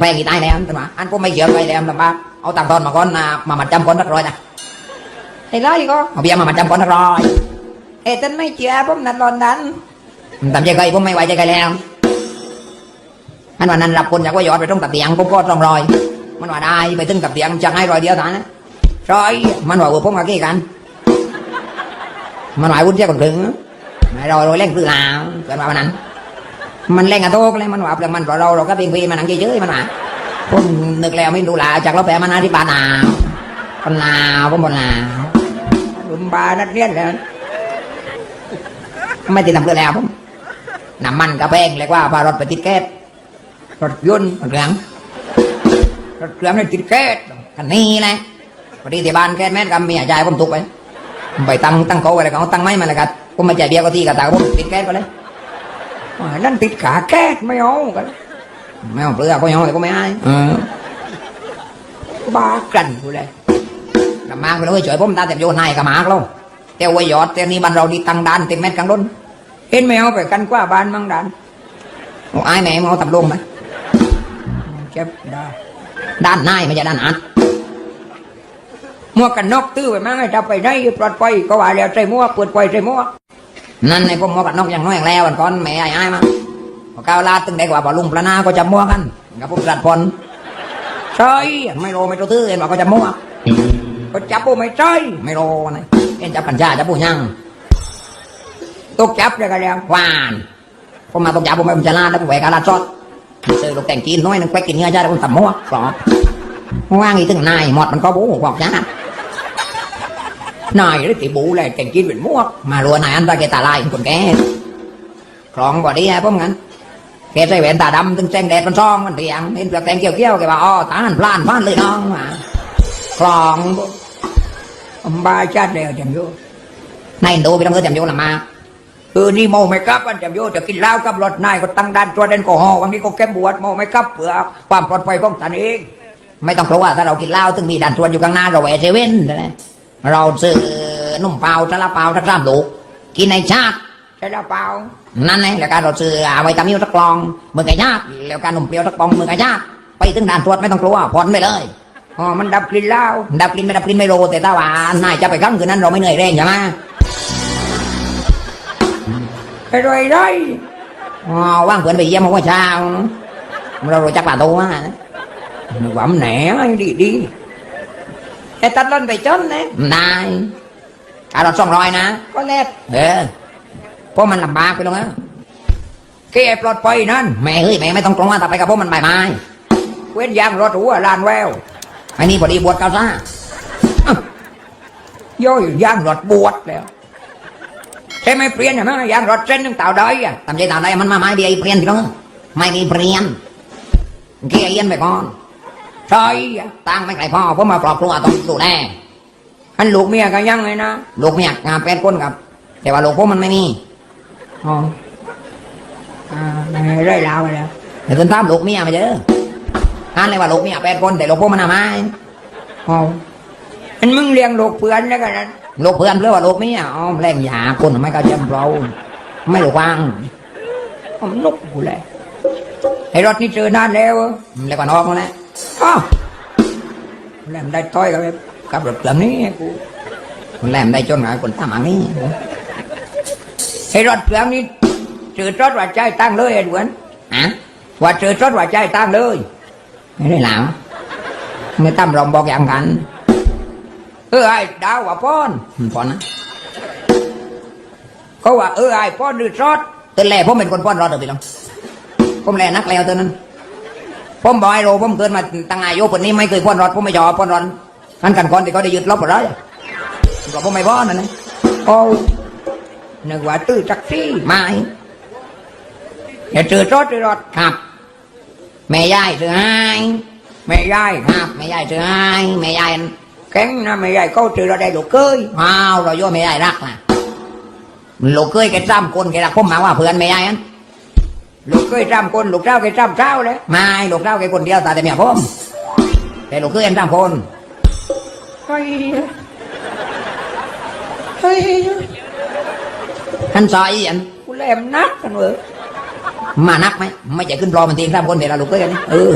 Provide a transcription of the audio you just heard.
แพงกี่ตายแล้วตันมาอันพวกไม่เยอะไรแล้วลำบากเอาตังค์ทอนมาก่อนนะมามัดจำก่อนสักร้อยนะไอ้ร้อยก็เอาเบียมามัดจำก่อนสักร้อยเอ้ตันไม่เชื่อผมนั่นรอนนั้นทำใจไกลผมไม่ไหวใจไกลแล้วอันวันนั้นรับคนจากว่ายอดไปตรงตัดเตียงผมก็ต้องรอย มันว่าได้ไปถึงตัดเตียงจะให้รอยเดียวเท่านนะรอยมันว่าออผมกับกี้กัน มันว่าวุ้นเจ้าคนถึงไม่รอยรอยเล่งคือลาวเกิดมาวันนั้น มันเล่งกระโตกเลยมันว่าเปลือกมันเราเราก็เพียงพีมันนังเฉยๆมันว่าผมนึกแล้วไม่รู้ละจากเราแปลมันอธิบายนาวคนลาวผมบนลาวลุมบานัดเรียนแล้วไม่ติดตามเพื่อแล้วผมน้ำมันกระแพงเรียว่าพารถไปติดแก๊สรถยนต์รถเครื่องรถเครื่องนี่ติดแก๊สคันนี้แหละพอดีที่บ้านแก๊สแม่นกำมีอาจายผมตกไปไปตั้งตั้งโกไว้แล้วเอาตั้งไม้มาเลยครับผมมาจ่ายเบี้ยก็ที่กับตาผมติดแก๊สไปเลย นั่นติดขาแก้ไม่เอากันไม่เอาเปลือกก็ยังไงก็ไม่ให้เออบากันกูเลยกำมากไปเลยช่วยผมตาเต็มโยนให้กับมากแล้วแต่ว่ายอดแต่นี่บ้านเราดีตังดานเต็มเม็ดกลางล้นเห็นไม่เอาไปกันกว่าบ้านมังดันเอาไอ้แม่มาเอาตับลงไหมเจ็บได้ด้านในไม่ใช่ด้านอัดหมวกกันนอกตื้อไปมั้งให้ถ้าไปได้ปลอดภัยก็ว่าแล้วใส่หมวกเปิดไฟใส่หมวก นั่นในพวกหมอกับนกอย่างน้อยอย่างแล้ววันก่อนแม่ไอ้ไอ้มาพอก้าวลาดตึงได้กว่าบอลุงพระนาก็จะมัวกันกับพวกรัดพลใช่ไม่โรไม่ตัวตื้อเห็นว่าก็จะมัวก็จับปูไม่ใช่ไม่โรนะเห็นจับกัญชาจับปูยังตกจับเลยกันแล้วหวานผมมาตกจับผมไม่ผมจะลาดแล้วผมแหวกอาลาดซอดซื้อลูกแต่งจีนน้อยนึงแควกินเนื้อจ้าแล้วผมทำมัวกรอบว่างอีถึงนายหมดมันก็บู๊บอกจ้า นายได้ติบูเลยแต่งกินเป็นหมวก มารัวนายอันตาเกตาลายคนแก่คลองบ่ดีฮะผมงั้นแกใส่แหวนตาดำตึงแจ้งแดดมันซ่องมันเตียงเห็นเปลือกแตงเกี่ยวเกี่ยวๆแกว่าอ๋อตาหันพลานพลานเลยน้องมาคลองบาชาติแล้วจำโยในอินโดไปต้องเงินจำโยนละมาเออนี่เมไม่กลับอันจำโยจะกินเหล้ากับรถนายก็ตั้งด่านตัวจแอลกอฮอวันนี้ก็แก้บวชเมไม่กลับเพื่อความปลอดภัยของตนเอง ไม่ต้องกลัวถ้าเรากินเหล้าถึงมีด่านตรวจอยู่ข้างหน้าเราแหวเซเว่นนะ เราซื้อนุ่มเปล่าซาลาเปล่าทักสามลูกกินในชาติใช่หรือเปล่านั่นไงแล้วการเราซื้อเอาไว้ตามิวสักกลองมือไก่ชาติแล้วการนุ่มเปรี้ยวสักกลองมือไก่ชาติไปถึงด่านตรวจไม่ต้องกลัวผ่อนไปเลยอ๋อมันดับกลิ่นเหล้าดับกลินไม่ดับกลินไม่โรแต่ถ้าว่านายจะไปครั้งคืนนั้นเราไม่เหนื่อยแรงใช่ไหมไปรวยได้อ๋อว่างเพื่อนไปเยี่ยมเมื่อเช้าเรารู้จักป่าตัวนะนึกว่ามันแหนดีดี ไอ้ตัดล้นไปจนนะนายค่ารถสองร้อยนะก็แลดเออเพราะมันลำบากไปตรงนั้นแก่ปลอดภัยนั่นแม่เฮ้ยแม่ไม่ต้องกลัวแต่ไปกับพวกมันใบไม้เว้นยางรถหัวลานแววไอ้นี่พอดีบวชเกาซ่าย่อยยางรถบวชแล้วใช่ไหมเปลี่ยนใช่ไหมยางรถเส้นหนึงเต่าได้อะทำใจตามได้มันมาไม้เบียร์เปลี่ยนพี่น้องไม่มีเปลี่ยนเกียร์เย็นไปก่อน ใช่อะตั้งไม่ไกลพ่อผมมาปลอบครัวต้องดูแลอันลูกเมียก็ยังไงนะลูกเมียงานแปดคนครับ แต่ว่าลูกผมมันไม่มีอ๋ออ่าไม่ได้ลาวไปแล้วเดี๋ยวต้นตามลูกเมียมาเจออ่านเลยว่าลูกเมียแปดคนแต่ลูกผมมันทำไมอ๋ออันมึงเลี้ยงลูกเพื่อนแล้วกันนะลูกเพื่อนเพื่อว่าลูกเมียอ๋อแรงหยาคนไม่ก็จำเราไม่รู้ว่างผมนุกกูเลยไอ้รถนี่เจอนานแล้วเรียกว่าน้องแล้ว อ้าวแล้วมันได้ต้อยกับกับรถเครื่องนี้กูคนแรมได้จนกับคนตามอันนี้ไอ้รถเครื่องนี้เจอรถว่าใจตั้งเลยไอ้ดวนอะว่าเจอรถว่าใจตั้งเลยไม่ได้หลาวไม่ตั้มลองบอกอย่างกันเออไอ้ดาวว่าป้อนพอนะเขาว่าเออไอ้ป้อนดื้อรถตื่นแรกผมเป็นคนป้อนรอดเดี๋ยวพี่น้องผมแลนักแล้วตัวนั้น ผมบอกไอ้โรผมเกิดมาตั้งอายุปนนี้ไม่เคยป้นรอดผมไม่ชอบป้นรอดกันกันก่อนที่เขาได้ยึดลบหมดเลยบอกผมไม่ป้อนนั่นะโอ้นึกว่าตื้อจักซี่ไม่อย่าเจอรถดื้อรถครับแม่ยายซื้อให้แม่ยายครับแม่ยายซื้อให้แม่ยายแข็งนะแม่ยายเขาเจอเราได้ลูกเคยว้าวเราโยแม่ยายรักนะลูกเคยแกจ้ำคนแกรักผมมาว่าเพื่อนแม่ยายนั้น ลูกเคยจำคนลูกเจ้าเคยจำเจ้าเลยไม่ลูกเล่าแกคนเดียวตาแต่เมียผมแต่ลูกเคยเอ็นจ้ำคนเฮ้ยเฮ้ยท่านซอยอันกูแหลมนักกันเว้ยมานักไหมไม่จะขึ้นรอมันตีนจ้ำคนเดี๋ยวเราลูกเคยกันนี่เออ